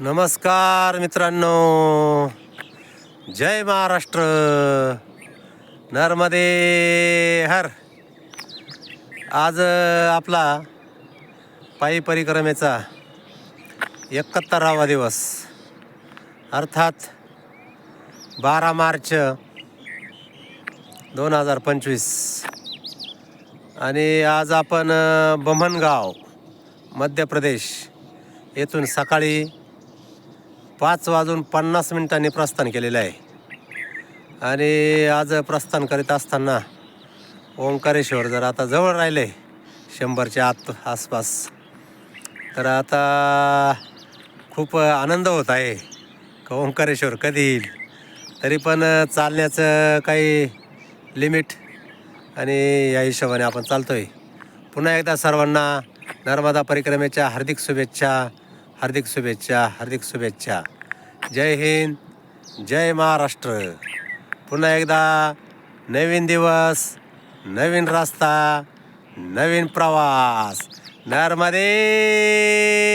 नमस्कार मित्रांनो. जय महाराष्ट्र. नर्मदे हर. आज आपला पायी परिक्रमेचा एकाहत्तरावा दिवस. अर्थात बारा मार्च दोन हजार पंचवीस. आणि आज आपण बमनगाव मध्य प्रदेश येथून सकाळी पाच वाजून पन्नास मिनिटांनी प्रस्थान केलेलं आहे. आणि आज प्रस्थान करीत असताना ओंकारेश्वर जर आता जवळ राहिले शंभरच्या आत आसपास तर आता खूप आनंद होत आहे का ओंकारेश्वर कधी येईल? तरी पण चालण्याचं काही लिमिट आणि या हिशोबाने आपण चालतो आहे पुन्हा एकदा सर्वांना नर्मदा परिक्रमेच्या हार्दिक शुभेच्छा. हार्दिक शुभेच्छा हार्दिक शुभेच्छा. जय हिंद जय महाराष्ट्र. पुन्हा एकदा नवीन दिवस नवीन रस्ता नवीन प्रवास. नर्मदे!